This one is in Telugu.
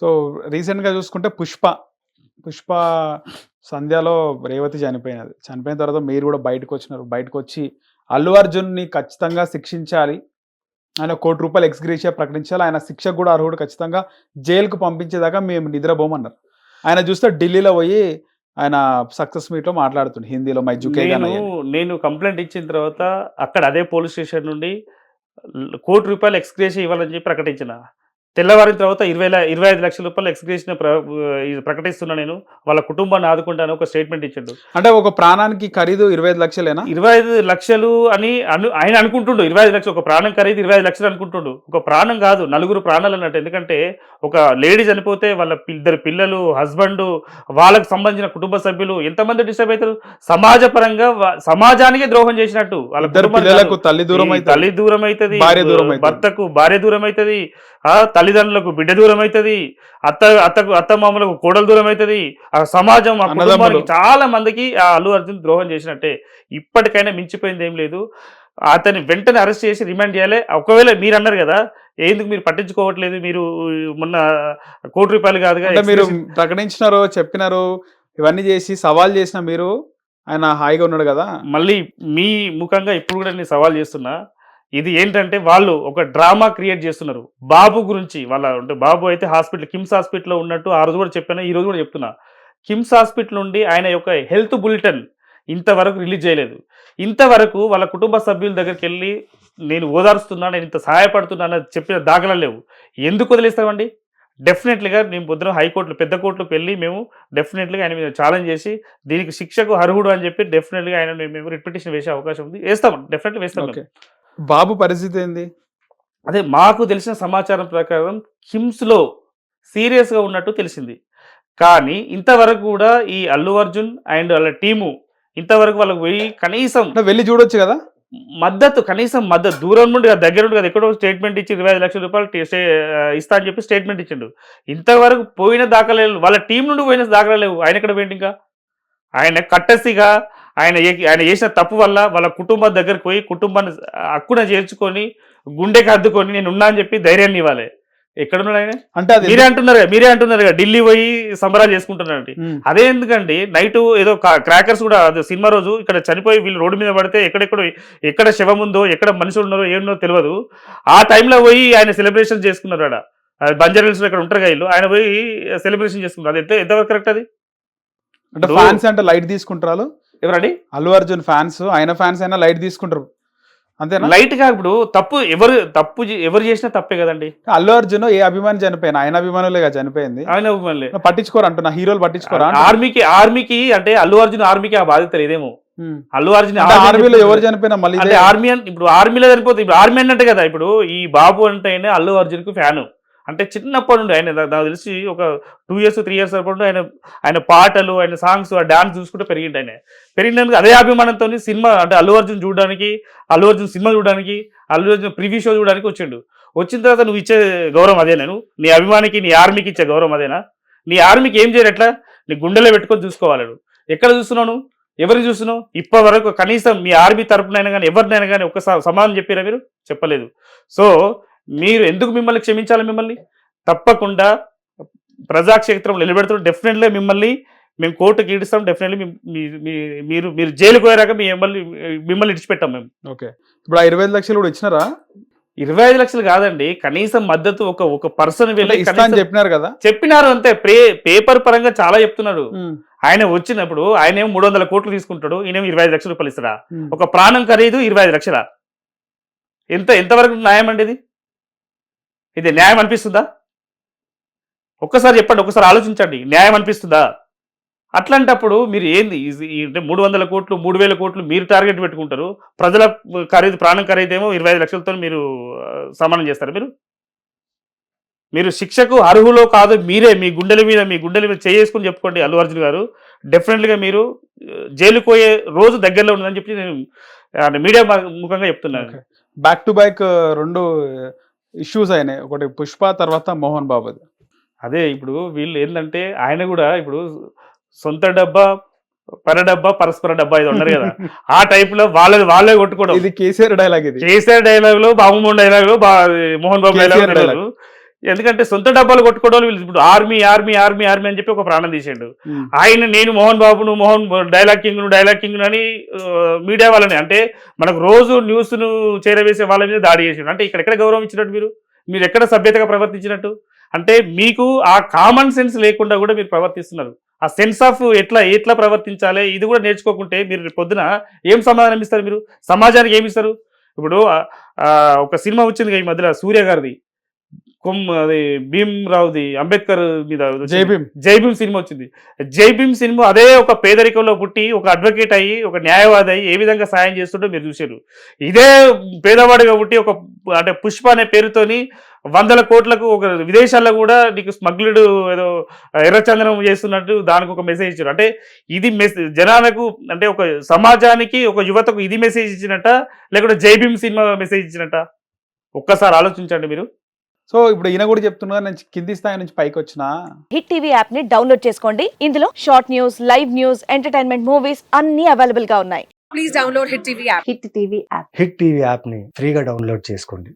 సో రీసెంట్గా చూసుకుంటే పుష్ప. పుష్ప సంధ్యలో రేవతి చనిపోయినది. చనిపోయిన తర్వాత మీరు కూడా బయటకు వచ్చినారు బయటకు వచ్చి అల్లు అర్జున్ని ఖచ్చితంగా శిక్షించాలి. ఆయన కోటి రూపాయలు ఎక్స్గ్రేషియా ప్రకటించాలి. ఆయన శిక్షకు కూడా అర్హుడు ఖచ్చితంగా. జైలుకు పంపించేదాకా మేము నిద్రపోమన్నారు. ఆయన చూస్తే ఢిల్లీలో పోయి ఆయన సక్సెస్ మీట్లో మాట్లాడుతుండే. హిందీలో మై జుకే నేను నేను కంప్లైంట్ ఇచ్చిన తర్వాత అక్కడ అదే పోలీస్ స్టేషన్ నుండి కోటి రూపాయలు ఎక్స్గ్రేషన్ ఇవ్వాలని చెప్పి ప్రకటించిన. తెల్లవారిన తర్వాత ఇరవై ఇరవై ఐదు లక్షల రూపాయలు ఎక్స్గ్రేషన్ ప్రకటిస్తున్నా నేను. వాళ్ళ కుటుంబాన్ని ఆదుకుంటాను ఒక స్టేట్మెంట్ ఇచ్చిండు. అంటే ఒక ప్రాణానికి ఖరీదు ఇరవై ఐదు లక్షలేనా? ఇరవై ఐదు లక్షలు అని అను ఆయన అనుకుంటుండు. ఇరవై ఐదు లక్షలు ఒక ప్రాణం ఖరీదు ఇరవై ఐదు లక్షలు అనుకుంటుండు. ఒక ప్రాణం కాదు నలుగురు ప్రాణాలు అన్నట్టు. ఎందుకంటే ఒక లేడీ చనిపోతే వాళ్ళ ఇద్దరు పిల్లలు హస్బెండ్ వాళ్ళకి సంబంధించిన కుటుంబ సభ్యులు ఎంతమంది డిస్టర్బ్ అవుతారు సమాజ పరంగా వా- సమాజానికే ద్రోహం చేసినట్టు. వాళ్ళ. తల్లి దూరం తల్లి దూరం అవుతుంది భార్య దూరం అవుతది. భర్తకు భార్య దూరం అవుతుంది తల్లిదండ్రులకు బిడ్డ దూరం అవుతుంది అత్త అత్తకు అత్త మామలకు కోడలు దూరం అవుతుంది ఆ సమాజం ఆ. కుటుంబానికి చాలా మందికి ఆ అల్లు అర్జున్ ద్రోహం చేసినట్టే. ఇప్పటికైనా మించిపోయింది ఏం లేదు. అతన్ని వెంటనే అరెస్ట్ చేసి రిమాండ్ చేయాలి. ఒకవేళ మీరు అన్నారు కదా ఎందుకు మీరు పట్టించుకోవట్లేదు? మీరు మొన్న కోటి రూపాయలు కాదుగా మీరు ప్రకటించినారు చెప్పినారు ఇవన్నీ చేసి సవాల్ చేసిన మీరు ఆయన హాయిగా ఉన్నాడు కదా. మళ్ళీ మీ ముఖంగా ఇప్పుడు కూడా నేను సవాల్ చేస్తున్నా. ఇది ఏంటంటే వాళ్ళు ఒక డ్రామా క్రియేట్ చేస్తున్నారు. బాబు గురించి వాళ్ళ అంటే బాబు అయితే హాస్పిటల్ కిమ్స్ హాస్పిటల్లో ఉన్నట్టు ఆ రోజు కూడా చెప్పాను ఈ రోజు కూడా చెప్తున్నా. కిమ్స్ హాస్పిటల్ నుండి ఆయన యొక్క హెల్త్ బులెటిన్ ఇంతవరకు రిలీజ్ చేయలేదు. ఇంతవరకు వాళ్ళ కుటుంబ సభ్యుల దగ్గరికి వెళ్ళి నేను ఓదారుస్తున్నా నేను ఇంత సహాయపడుతున్నా చెప్పిన దాఖలా లేవు. ఎందుకు వదిలేస్తామండి? డెఫినెట్లీగా మేము పొద్దున హైకోర్టులో పెద్ద కోర్టులకు వెళ్ళి మేము డెఫినెట్లీగా ఆయన మీద ఛాలెంజ్ చేసి దీనికి శిక్షకు అర్హుడు అని చెప్పి డెఫినెట్లీగా ఆయన మేము రిపిటేషన్ వేసే అవకాశం ఉంది. వేస్తాం డెఫినెట్లీ వేస్తాం బాబు పరిస్థితి ఏంది? అదే మాకు తెలిసిన సమాచారం ప్రకారం కిమ్స్లో సీరియస్గా ఉన్నట్టు తెలిసింది. కానీ ఇంతవరకు కూడా ఈ అల్లు అర్జున్ అండ్ వాళ్ళ టీము ఇంతవరకు వాళ్ళకి పోయి కనీసం వెళ్ళి చూడొచ్చు కదా? మద్దతు కనీసం మద్దతు దూరం నుండి కాదు, దగ్గర నుండి కదా ఎక్కడో స్టేట్మెంట్ ఇచ్చి ఇరవై ఐదు లక్షల రూపాయలు ఇస్తా అని చెప్పి స్టేట్మెంట్ ఇచ్చిండు. ఇంతవరకు పోయిన దాఖలేవు వాళ్ళ టీం నుండి పోయిన దాఖలేవు ఆయన ఎక్కడ పోయింది ఇంకా? ఆయన కట్టసిగా ఆయన ఆయన చేసిన తప్పు వల్ల వాళ్ళ కుటుంబం దగ్గరికి పోయి కుటుంబాన్ని హక్కున చేర్చుకొని గుండెకి అద్దుకొని నేను ఉన్నా అని చెప్పి ధైర్యాన్ని ఇవ్వాలి. ఎక్కడున్నాడు ఆయన? అంటే మీరే అంటున్నారు మీరే అంటున్నారు ఢిల్లీ పోయి సంబరాలు చేసుకుంటున్నారండి. అదే ఎందుకండి నైట్ ఏదో క్రాకర్స్ కూడా సినిమా రోజు ఇక్కడ చనిపోయి వీళ్ళు రోడ్డు మీద పడితే ఎక్కడెక్కడ ఎక్కడ శవం ఉందో ఎక్కడ మనుషులు ఉన్నారో ఏమో తెలియదు. ఆ టైంలో పోయి ఆయన సెలబ్రేషన్ చేసుకున్నారు ఆడ. బంజారా హిల్స్లో ఇక్కడ ఉంటారు ఇల్లు ఆయన పోయి సెలబ్రేషన్ చేసుకున్నారు. అది ఎంత ఎంతవరకు కరెక్ట్ అది? అంటే ఫ్యాన్స్ అంటే లైట్ తీసుకుంటారు ఎవరండి? అల్లు అర్జున్ ఫ్యాన్స్ ఆయన ఫ్యాన్స్ అయినా లైట్ తీసుకుంటారు. అంతేనా? లైట్గా ఇప్పుడు తప్పు ఎవరు తప్పు చే- ఎవరు చేసినా తప్పే కదండి. అల్లు అర్జున్ ఏ అభిమాని చనిపోయిన ఆయన అభిమానులేగా చనిపోయింది. ఆయన మళ్ళీ పట్టించుకోరు అంటున్నా హీరోలు పట్టించుకోరా. ఆర్మీకి ఆర్మీకి అంటే అల్లు అర్జున్ ఆర్మీకి ఆ బాధ్యత లేదేమో. అల్లు అర్జున్ అంటే ఆర్మీ ఆర్మీలో. ఎవరు చనిపోయినా మళ్ళీ అంటే ఆర్మీ అన్- ఇప్పుడు ఆర్మీలో చనిపోతుంది ఇప్పుడు ఆర్మీ అన్నట్టు కదా ఇప్పుడు ఈ బాబు అంటేనే అల్లు అర్జున్కు ఫ్యాన్. అంటే చిన్నప్పటి నుండి ఆయన నాకు తెలిసి ఒక టూ ఇయర్స్ త్రీ ఇయర్స్ అప్పుడు ఆయన ఆయన పాటలు ఆయన సాంగ్స్ ఆ డాన్స్ చూసుకుంటూ పెరిగిండు ఆయన. పెరిగినందుకు అదే అభిమానంతో సినిమా అంటే అల్లు అర్జున్ చూడడానికి అల్లు అర్జున్ సినిమా చూడడానికి అల్లు అర్జున్ ప్రివ్యూ షో చూడడానికి వచ్చిండు. వచ్చిన తర్వాత నువ్వు ఇచ్చే గౌరవం అదేనా? నువ్వు నీ అభిమానికి నీ ఆర్మీకి ఇచ్చే గౌరవం అదేనా? నీ ఆర్మీకి ఏం చేయరు ఎట్లా? నీ గుండెలో పెట్టుకొని చూసుకోవాలి ఎక్కడ చూస్తున్నావు నువ్వు? ఎవరిని చూస్తున్నావు? ఇప్పటి వరకు కనీసం మీ ఆర్మీ తరపునైనా కానీ ఎవరినైనా కానీ ఒక్క స- సమాధానం చెప్పారా మీరు? చెప్పలేదు. సో మీరు ఎందుకు మిమ్మల్ని క్షమించాలి మిమ్మల్ని? తప్పకుండా ప్రజాక్షేత్రంలో నిలబెడుతున్న డెఫినెట్లీ మిమ్మల్ని మేము కోర్టుకి ఈడుస్తాం. డెఫినెట్లీ మీరు మీరు జైలుకు పోయాక మీ మిమ్మల్ని మిమ్మల్ని ఇడిచిపెట్టాం మేము. ఓకే. ఇప్పుడు ఆ ఇరవై ఐదు లక్షలు కూడా ఇచ్చినారా? ఇరవై ఐదు లక్షలు కాదండి. కనీసం మద్దతు ఒక ఒక పర్సన్ వెళ్ళి చెప్పినారు కదా? చెప్పినారు అంతే. పే పేపర్ పరంగా చాలా చెప్తున్నారు. ఆయన వచ్చినప్పుడు ఆయన ఏమో మూడు వందల కోట్లు తీసుకుంటాడు. ఈయన ఇరవై ఐదు లక్షలు రూపాయలు ఇస్తాడా? ఉమ్. ఒక ప్రాణం ఖరీదు ఇరవై ఐదు లక్షల? ఎంత ఎంతవరకు న్యాయం అండి ఇది? ఇది న్యాయం అనిపిస్తుందా? ఒక్కసారి చెప్పండి ఒక్కసారి ఆలోచించండి. న్యాయం అనిపిస్తుందా? అట్లాంటప్పుడు మీరు ఏంది? ఇది- అంటే మూడు వందల కోట్లు మూడు వేల కోట్లు మీరు టార్గెట్ పెట్టుకుంటారు. ప్రజల ఖరీదు ప్రాణం ఖరీదేమో ఇరవై ఐదు లక్షలతో మీరు సమానం చేస్తారు మీరు. మీరు శిక్షకు అర్హులో కాదు మీరే మీ గుండెల మీద మీ గుండెల మీద చేసుకుని చెప్పుకోండి అల్లు అర్జున్ గారు. డెఫినెట్గా మీరు ఆ, జైలుకు పోయే రోజు దగ్గరలో ఉందని చెప్పి నేను మీడియా ముఖంగా చెప్తున్నాను. బ్యాక్ టు బ్యాక్ రెండు ఇష్యూస్ అయినాయి. ఒకటి పుష్ప తర్వాత మోహన్ బాబుది. అదే ఇప్పుడు వీళ్ళు ఏంటంటే ఆయన కూడా ఇప్పుడు సొంత డబ్బా పర డబ్బా పరస్పర డబ్బా ఇది ఉన్నారు కదా. ఆ టైప్లో వాళ్ళది వాళ్ళే కొట్టుకోవడం. ఇది కేసీఆర్ డైలాగ్ ఇది. కేసీఆర్ డైలాగ్లో బాబుమోహన్ డైలాగ్లో మోహన్ బాబు డైలాగ్. ఎందుకంటే సొంత డబ్బాలు కొట్టుకోవడం వాళ్ళు ఇప్పుడు ఆర్మీ ఆర్మీ ఆర్మీ ఆర్మీ అని చెప్పి ఒక ప్రాణం తీసిండు. ఆయన నేను మోహన్ బాబును Mohan dialogue king dialogue king అని మీడియా వాళ్ళని అంటే మనకు రోజు న్యూస్ను చేరవేసే వాళ్ళ మీద దాడి చేసిండు. అంటే ఇక్కడ ఎక్కడ గౌరవం ఇచ్చినట్టు మీరు? మీరు ఎక్కడ సభ్యతగా ప్రవర్తించినట్టు? అంటే మీకు ఆ కామన్ సెన్స్ లేకుండా కూడా మీరు ప్రవర్తిస్తున్నారు. ఆ సెన్స్ ఆఫ్ ఎట్లా ఎట్లా ప్రవర్తించాలి ఇది కూడా నేర్చుకోకుంటే మీరు పొద్దున ఏం సమాధానం ఇస్తారు మీరు? సమాజానికి ఏమి ఇస్తారు? ఇప్పుడు ఒక సినిమా వచ్చింది ఈ మధ్యలో సూర్య గారిది. కొమ్ అది భీమ్ రావుది అంబేద్కర్ మీద వచ్చింది. జై భీమ్. జై భీమ్ సినిమా వచ్చింది. జై భీమ్ సినిమా అదే ఒక పేదరికంలో పుట్టి ఒక అడ్వకేట్ అయ్యి ఒక న్యాయవాది అయ్యి ఏ విధంగా సాయం చేస్తుంటో మీరు చూశారు. ఇదే పేదవాడిగా పుట్టి ఒక అంటే పుష్ప అనే పేరుతోని వందల కోట్లకు ఒక విదేశాల్లో కూడా నీకు స్మగ్లుడ్ ఏదో ఎర్రచందనం చేస్తున్నట్టు దానికి ఒక మెసేజ్ ఇచ్చారు. అంటే ఇది మెసేజ్ జనాలకు అంటే ఒక సమాజానికి ఒక యువతకు ఇది మెసేజ్ ఇచ్చినట్ట? లేకుంటే జై భీమ్ సినిమా మెసేజ్ ఇచ్చినట్ట? ఒక్కసారి ఆలోచించండి మీరు. సో ఇప్పుడు ఈయన కూడా చెప్తున్నారు నేను కింది స్థాయి నుంచి పైకి వచ్చిన. హిట్ టీవీ యాప్ని డౌన్లోడ్ చేసుకోండి. ఇందులో short news live news entertainment movies అన్ని అవైలబుల్గా ఉన్నాయి. Please download Hit TV app. Hit TV app Hit TV యాప్ని ఫ్రీగా డౌన్లోడ్ చేసుకోండి.